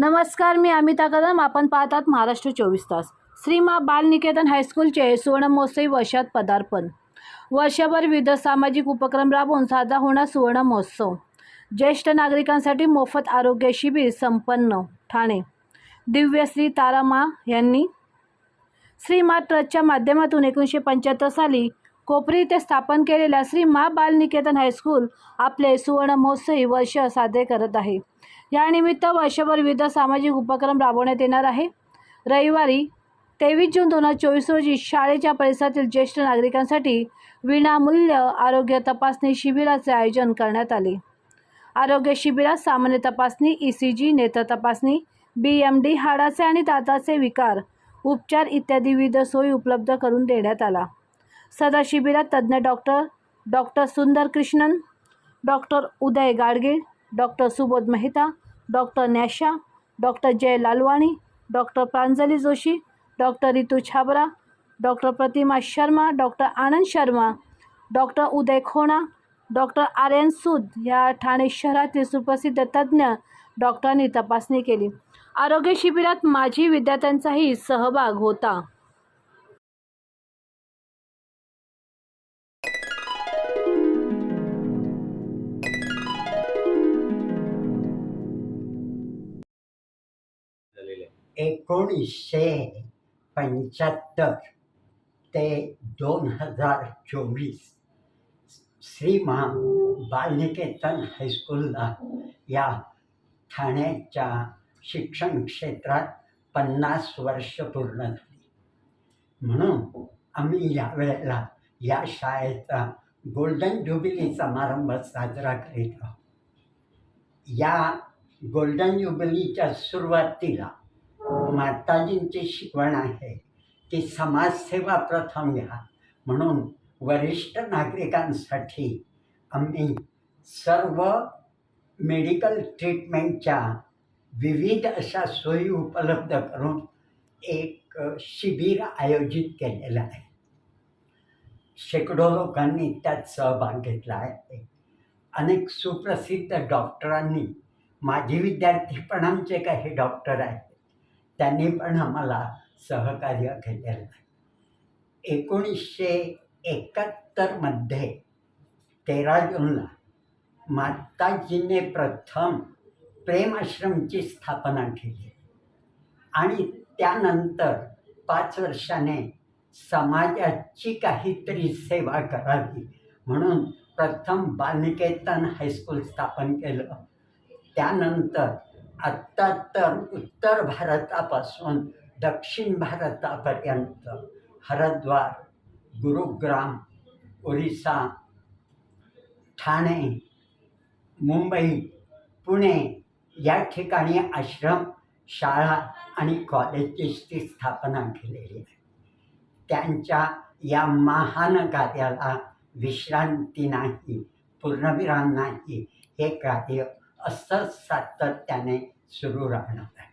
नमस्कार मी अमिता कदम. आपण पाहतात महाराष्ट्र चोवीस तास. श्रीमा बालनिकेतन हायस्कूलचे सुवर्णमहोत्सवी वर्षात पदार्पण. वर्षभर विविध सामाजिक उपक्रम राबवून साजरा होणार सुवर्ण महोत्सव ज्येष्ठ नागरिकांसाठी मोफत आरोग्य शिबिर संपन्न. ठाणे. दिव्यश्री तारामा यांनी श्रीमा ट्रस्टच्या माध्यमातून एकोणीसशे पंच्याहत्तर साली कोपरी इथे स्थापन केलेल्या श्री मा बालनिकेतन हायस्कूल आपले सुवर्ण महोत्सवी वर्ष साजरे करत आहे. यानिमित्त वर्षभर विविध सामाजिक उपक्रम राबवण्यात येणार आहे. रविवारी तेवीस जून दोन हजार चोवीस रोजी शाळेच्या परिसरातील ज्येष्ठ नागरिकांसाठी विनामूल्य आरोग्य तपासणी शिबिराचे आयोजन करण्यात आले. आरोग्य शिबिरात सामान्य तपासणी ई सी जी नेत्र तपासणी बी एम डी हाडाचे आणि दाताचे विकार उपचार इत्यादी विविध सोयी उपलब्ध करून देण्यात आला. सदर शिबिरात तज्ज्ञ doctor doctor Sundar Krishnan doctor Uday Gadgil doctor Subodh Mehta doctor Nyasha doctor Jay Lalwani doctor Pranjali Joshi doctor Ritu Chhabra doctor Pratima Sharma doctor Anand Sharma doctor Uday Khona doctor R N Sood या ठाणे शहरातील सुप्रसिद्ध तज्ज्ञ डॉक्टरांनी तपासणी केली. आरोग्य शिबिरात माजी विद्यार्थ्यांचाही सहभाग होता. एकोणीसशे पंच्याहत्तर ते दोन हजार चोवीस श्रीमा बालनिकेतन हायस्कूलला या ठाण्याच्या शिक्षण क्षेत्रात पन्नास वर्ष पूर्ण झाली. म्हणून आम्ही यावेळेला या शाळेचा गोल्डन ज्युबिली समारंभ साजरा करीत आहोत. या गोल्डन ज्युबिलीच्या सुरुवातीला माताजींची शिकवण आहे की समाजसेवा प्रथम घ्या. म्हणून वरिष्ठ नागरिकांसाठी आम्ही सर्व मेडिकल ट्रीटमेंटच्या विविध अशा सोयी उपलब्ध करून एक शिबिर आयोजित केलेलं आहे. शेकडो लोकांनी त्यात सहभाग घेतला आहे. अनेक सुप्रसिद्ध डॉक्टरांनी माझी विद्यार्थी पण आमचे काही डॉक्टर आहेत. त्यांनी पण आम्हाला सहकार्य केलेलं आहे. एकोणीसशे एकाहत्तरमध्ये तेरा जूनला माताजीने प्रथम प्रेम आश्रमची स्थापना केली. आणि त्यानंतर पाच वर्षाने समाजाची काहीतरी सेवा करावी म्हणून प्रथम बालनिकेतन हायस्कूल स्थापन केलं. त्यानंतर आत्ता तर उत्तर भारतापासून दक्षिण भारतापर्यंत. हरद्वार गुरुग्राम ओरिसा ठाणे मुंबई पुणे या ठिकाणी आश्रम शाळा आणि कॉलेजेसची स्थापना केलेली आहे. त्यांच्या या महान कार्याला विश्रांती नाही पूर्णविराम नाही हे कार्य असंच सातत्याने सुरू राहणार आहे.